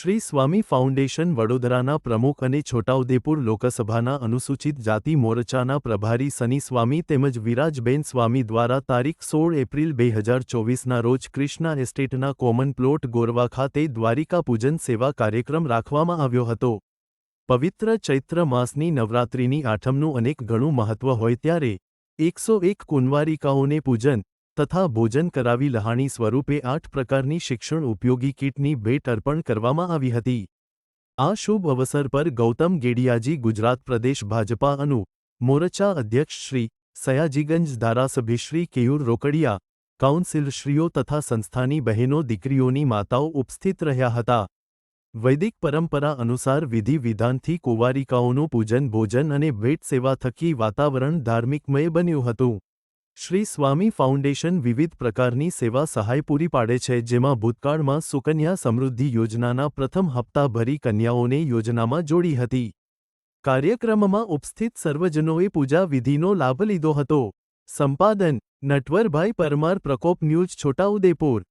શ્રી સ્વામી foundation વડોદરાના પ્રમુખ અને છોટાઉદેપુર લોકસભાના અનુસૂચિત જાતિ મોરચાના પ્રભારી સની સ્વામી તેમજ વિરાજબેન સ્વામી દ્વારા તારીખ સોળ એપ્રિલ બે હજાર ચોવીસના રોજ ક્રિષ્ના એસ્ટેટના કોમન પ્લોટ ગોરવા ખાતે દ્વારિકા પૂજન સેવા કાર્યક્રમ રાખવામાં આવ્યો હતો. પવિત્ર ચૈત્ર માસની નવરાત્રિની આઠમનું અનેક ઘણું મહત્વ હોય ત્યારે એકસો એક કુંવારિકાઓને પૂજન તથા ભોજન કરાવી લહાણી સ્વરૂપે આઠ પ્રકારની શિક્ષણ ઉપયોગી કીટની ભેટ અર્પણ કરવામાં આવી હતી. આ શુભ અવસર પર ગૌતમ ગેડિયાજી, ગુજરાત પ્રદેશ ભાજપા અનુ, મોરચા અધ્યક્ષ શ્રી સયાજીગંજ ધારાસભ્ય શ્રી કેયુર રોકડિયા, કાઉન્સિલશ્રીઓ તથા સંસ્થાની બહેનો, દીકરીઓની માતાઓ ઉપસ્થિત રહ્યા હતા. વૈદિક પરંપરા અનુસાર વિધિ વિધાનથી કુંવારિકાઓનું પૂજન ભોજન અને ભેટ સેવા થકી વાતાવરણ ધાર્મિકમય બન્યું હતું. શ્રી સ્વામી ફાઉન્ડેશન વિવિધ પ્રકારની સેવા સહાય પૂરી પાડે છે, જેમાં ભૂતકાળમાં સુકન્યા સમૃદ્ધિ યોજનાના પ્રથમ હપ્તા ભરી કન્યાઓને યોજનામાં જોડી હતી. કાર્યક્રમમાં ઉપસ્થિત સર્વજનોએ પૂજા વિધિનો લાભ લીધો હતો. સંપાદન, નટવરભાઈ પરમાર પ્રકોપ ન્યૂઝ, છોટાઉદેપુર.